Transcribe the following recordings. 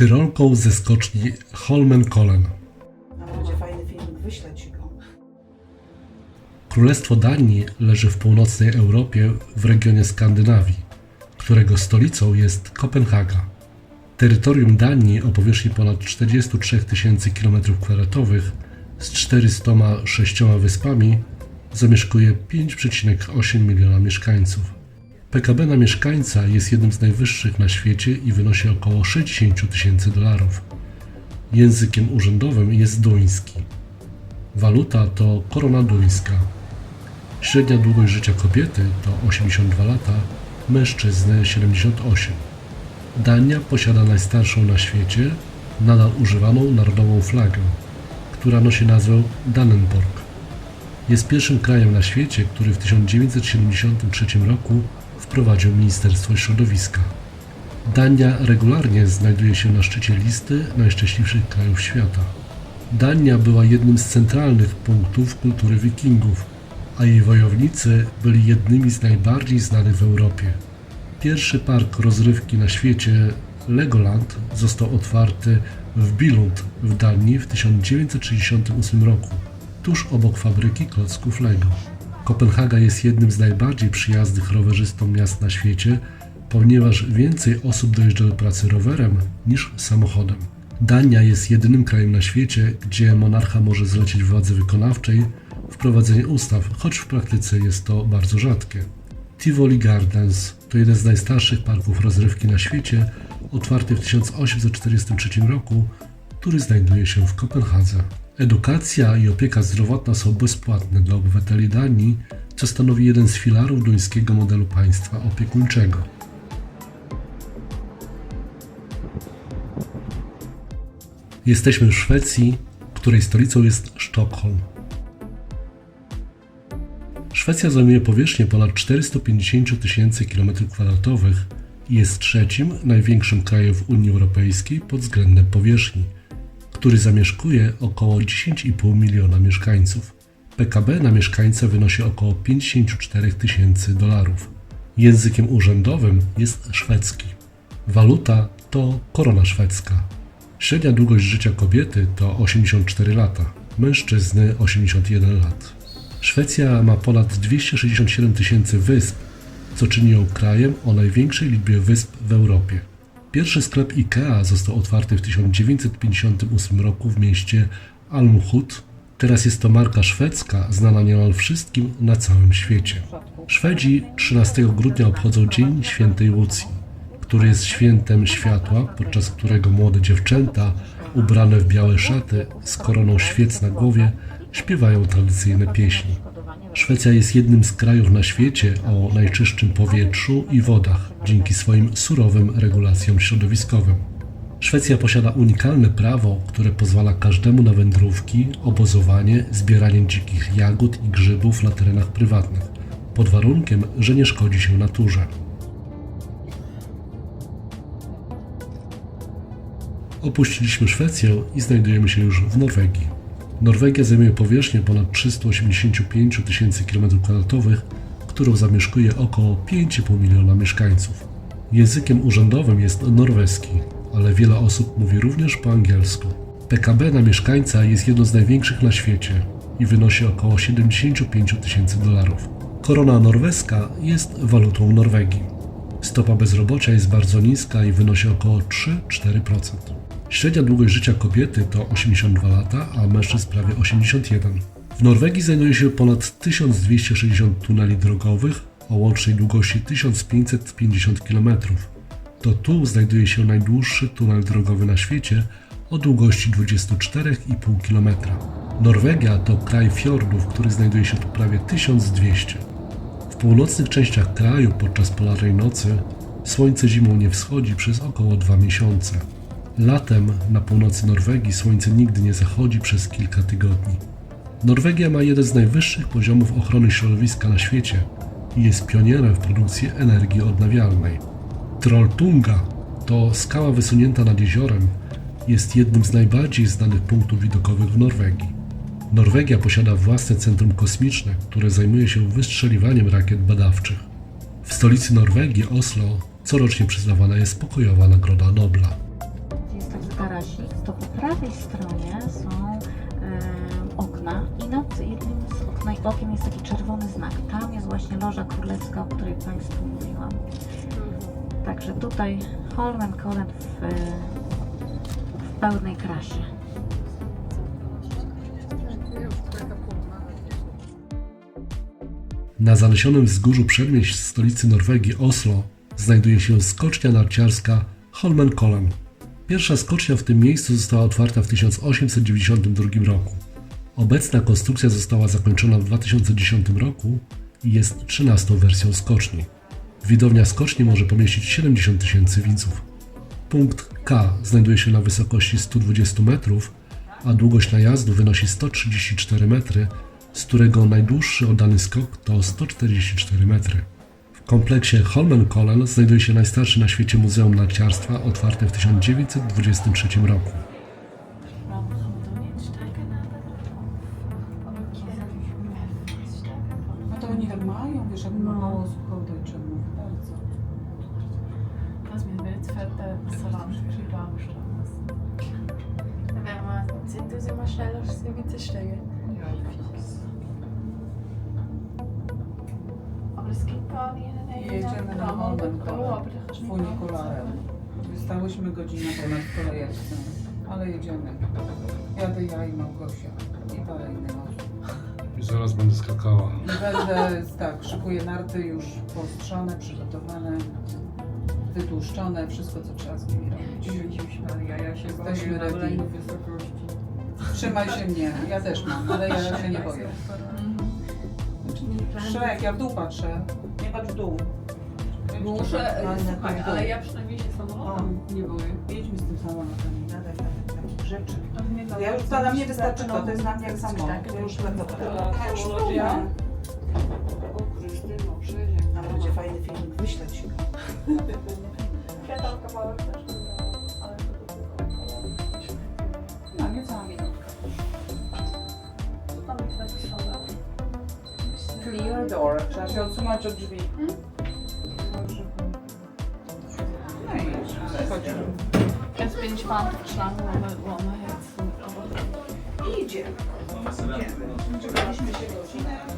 Tyrolką ze skoczni Holmenkollen. Będzie fajny filmik, wyślę ci go. Królestwo Danii leży w północnej Europie w regionie Skandynawii, którego stolicą jest Kopenhaga. Terytorium Danii o powierzchni ponad 43 tysięcy km2 z 406 wyspami zamieszkuje 5,8 miliona mieszkańców. PKB na mieszkańca jest jednym z najwyższych na świecie i wynosi około 60 tysięcy dolarów. Językiem urzędowym jest duński. Waluta to korona duńska. Średnia długość życia kobiety to 82 lata, mężczyzny 78. Dania posiada najstarszą na świecie, nadal używaną narodową flagę, która nosi nazwę Dannenborg. Jest pierwszym krajem na świecie, który w 1973 roku wprowadził Ministerstwo Środowiska. Dania regularnie znajduje się na szczycie listy najszczęśliwszych krajów świata. Dania była jednym z centralnych punktów kultury Wikingów, a jej wojownicy byli jednymi z najbardziej znanych w Europie. Pierwszy park rozrywki na świecie, Legoland, został otwarty w Billund w Danii w 1968 roku, tuż obok fabryki klocków Lego. Kopenhaga jest jednym z najbardziej przyjaznych rowerzystom miast na świecie, ponieważ więcej osób dojeżdża do pracy rowerem niż samochodem. Dania jest jedynym krajem na świecie, gdzie monarcha może zlecić władzy wykonawczej wprowadzenie ustaw, choć w praktyce jest to bardzo rzadkie. Tivoli Gardens to jeden z najstarszych parków rozrywki na świecie, otwarty w 1843 roku, który znajduje się w Kopenhadze. Edukacja i opieka zdrowotna są bezpłatne dla obywateli Danii, co stanowi jeden z filarów duńskiego modelu państwa opiekuńczego. Jesteśmy w Szwecji, której stolicą jest Sztokholm. Szwecja zajmuje powierzchnię ponad 450 tysięcy km2 i jest trzecim największym krajem w Unii Europejskiej pod względem powierzchni, który zamieszkuje około 10,5 miliona mieszkańców. PKB na mieszkańca wynosi około 54 tysięcy dolarów. Językiem urzędowym jest szwedzki. Waluta to korona szwedzka. Średnia długość życia kobiety to 84 lata, mężczyzny 81 lat. Szwecja ma ponad 267 tysięcy wysp, co czyni ją krajem o największej liczbie wysp w Europie. Pierwszy sklep IKEA został otwarty w 1958 roku w mieście Almhut. Teraz jest to marka szwedzka znana niemal wszystkim na całym świecie. Szwedzi 13 grudnia obchodzą Dzień Świętej Łucji, który jest świętem światła, podczas którego młode dziewczęta ubrane w białe szaty z koroną świec na głowie śpiewają tradycyjne pieśni. Szwecja jest jednym z krajów na świecie o najczystszym powietrzu i wodach dzięki swoim surowym regulacjom środowiskowym. Szwecja posiada unikalne prawo, które pozwala każdemu na wędrówki, obozowanie, zbieranie dzikich jagód i grzybów na terenach prywatnych, pod warunkiem, że nie szkodzi się naturze. Opuściliśmy Szwecję i znajdujemy się już w Norwegii. Norwegia zajmuje powierzchnię ponad 385 tysięcy km2, którą zamieszkuje około 5,5 miliona mieszkańców. Językiem urzędowym jest norweski, ale wiele osób mówi również po angielsku. PKB na mieszkańca jest jedno z największych na świecie i wynosi około 75 tysięcy dolarów. Korona norweska jest walutą Norwegii. Stopa bezrobocia jest bardzo niska i wynosi około 3-4%. Średnia długość życia kobiety to 82 lata, a mężczyzn prawie 81. W Norwegii znajduje się ponad 1260 tuneli drogowych o łącznej długości 1550 km. To tu znajduje się najdłuższy tunel drogowy na świecie o długości 24,5 km. Norwegia to kraj fiordów, który znajduje się tu prawie 1200. Północnych częściach kraju podczas polarnej nocy słońce zimą nie wschodzi przez około dwa miesiące. Latem na północy Norwegii słońce nigdy nie zachodzi przez kilka tygodni. Norwegia ma jeden z najwyższych poziomów ochrony środowiska na świecie i jest pionierem w produkcji energii odnawialnej. Trolltunga to skała wysunięta nad jeziorem, jest jednym z najbardziej znanych punktów widokowych w Norwegii. Norwegia posiada własne centrum kosmiczne, które zajmuje się wystrzeliwaniem rakiet badawczych. W stolicy Norwegii, Oslo, corocznie przyznawana jest pokojowa Nagroda Nobla. Jestem prawej stronie są em, okna i nad jednym z okna, okien jest taki czerwony znak. Tam jest właśnie loża królewska, o której Państwu mówiłam. Także tutaj Holmen Kolen w, w pełnej krasie. Na zalesionym wzgórzu przedmieść stolicy Norwegii Oslo znajduje się skocznia narciarska Holmenkollen. Pierwsza skocznia w tym miejscu została otwarta w 1892 roku. Obecna konstrukcja została zakończona w 2010 roku i jest 13 wersją skoczni. Widownia skoczni może pomieścić 70 tysięcy widzów. Punkt K znajduje się na wysokości 120 metrów, a długość najazdu wynosi 134 metry, z którego najdłuższy oddany skok to 144 metry. W kompleksie Holmenkollen znajduje się najstarsze na świecie muzeum narciarstwa otwarte w 1923 roku. No to oni tak mają, wiesz, jak No. mało. Bardzo. Mir immer schneller, Jedziemy na nicht funikularem. Stałyśmy godzinę ponad kolejeczką, ale jedziemy. Jadę ja i Małgosia i parę innych osób. I zaraz będę skakała. I będę, tak, szykuję narty już postrzone, przygotowane, wytłuszczone, wszystko co trzeba z nimi robić. Jesteśmy ready. wysokości. Trzymaj się mnie, ja też mam, ale ja się nie boję. Szrek, ja w dół patrzę, nie patrz w dół. Muszę, Ale słuchaj, ale ja przynajmniej się samochodem nie boję. Jedźmy z tym samolotem, nie nadaj takich rzeczy. Ja już dla mnie wystarczy to, to jest dla mnie jak samolot. Ja już będę Ja już ja. O Krystyno, przejdzie. Ale będzie fajny film, wyślę ci go. Ja tam kawałek też No, nie cała minutka. clear door, w sensie odsunąć od drzwi. Hmm? No i przechodzimy. Teraz 5 pantów szlamu, łamy, łamy, Idzie. Idziemy. Czekaliśmy się godzinę.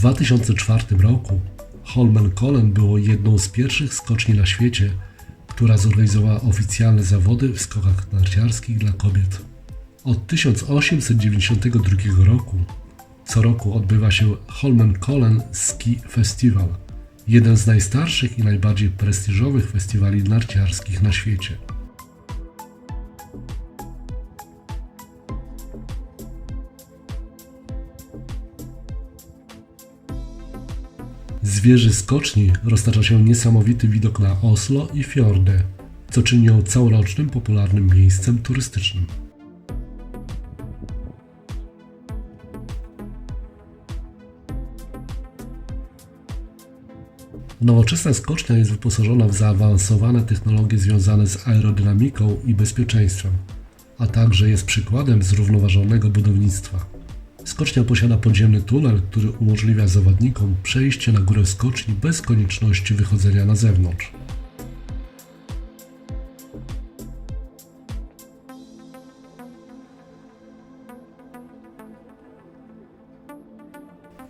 2004 roku Holmenkollen było jedną z pierwszych skoczni na świecie, która zorganizowała oficjalne zawody w skokach narciarskich dla kobiet. Od 1892 roku co roku odbywa się Holmenkollen Ski Festival, jeden z najstarszych i najbardziej prestiżowych festiwali narciarskich na świecie. Wieży skoczni roztacza się niesamowity widok na Oslo i fiordy, co czyni ją całorocznym popularnym miejscem turystycznym. Nowoczesna skocznia jest wyposażona w zaawansowane technologie związane z aerodynamiką i bezpieczeństwem, a także jest przykładem zrównoważonego budownictwa. Skocznia posiada podziemny tunel, który umożliwia zawodnikom przejście na górę skoczni bez konieczności wychodzenia na zewnątrz.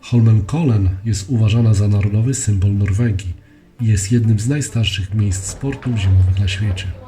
Holmenkollen jest uważana za narodowy symbol Norwegii i jest jednym z najstarszych miejsc sportów zimowych na świecie.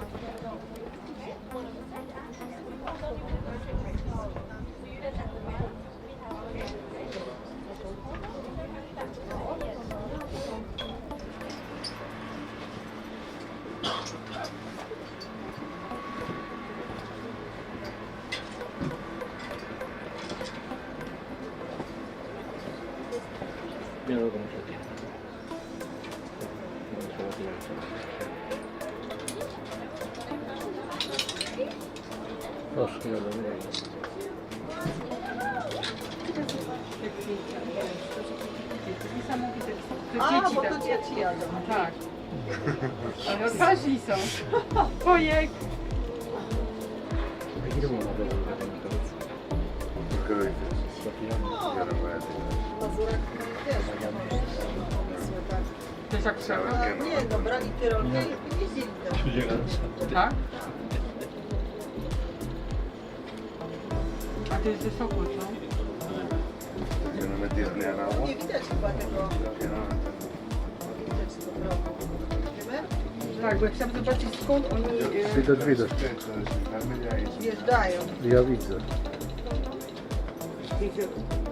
A, bo to dzieci jadą. Tak. Ale odważni są. Ojej. To jest jak trzeba? Nie, no brali kierowcę i jeździli tam. Tak? A to jest wysoko, co? Nie widać chyba tego, nie widać tego progu. Wiemy? Tak, bo chciałam zobaczyć skąd oni... e, Widać, widać. Wjeżdżają. Ja widzę. To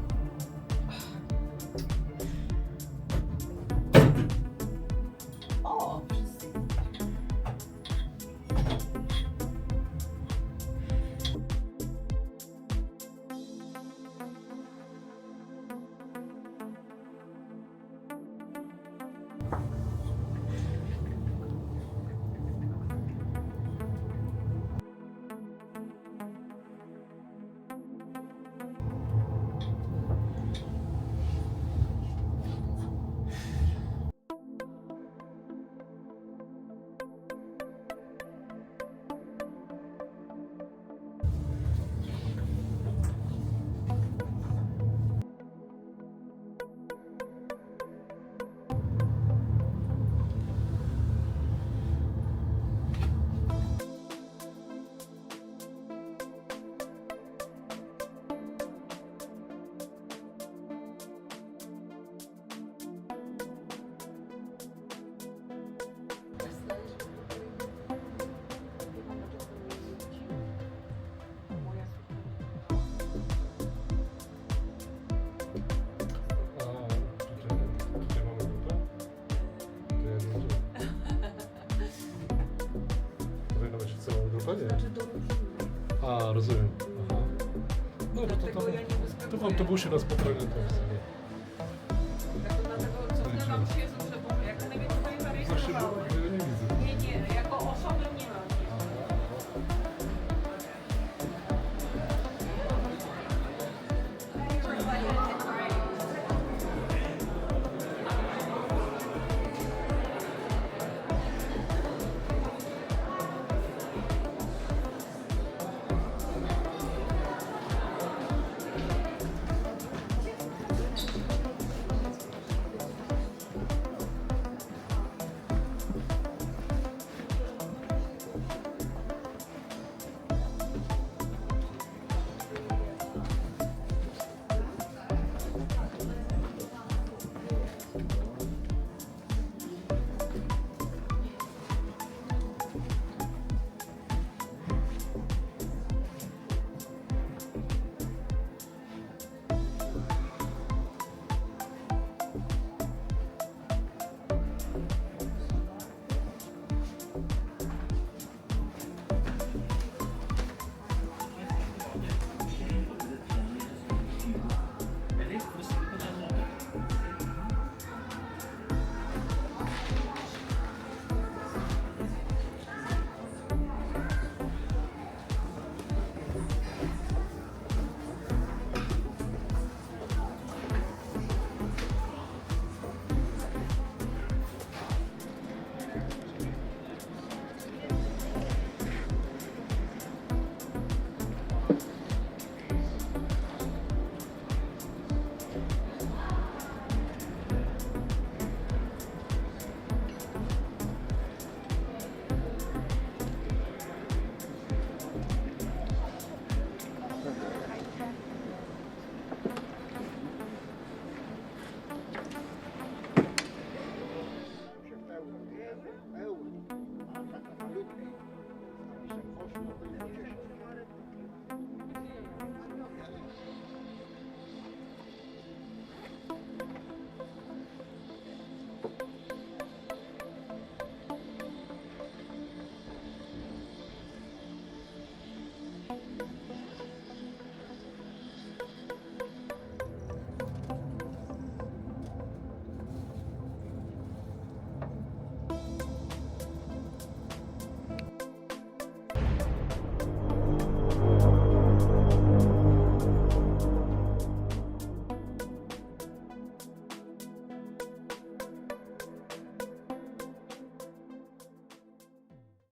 grupa, nie? A, rozumiem. Aha. No, bo to, to, to w autobusie nas poprawią to w sumie.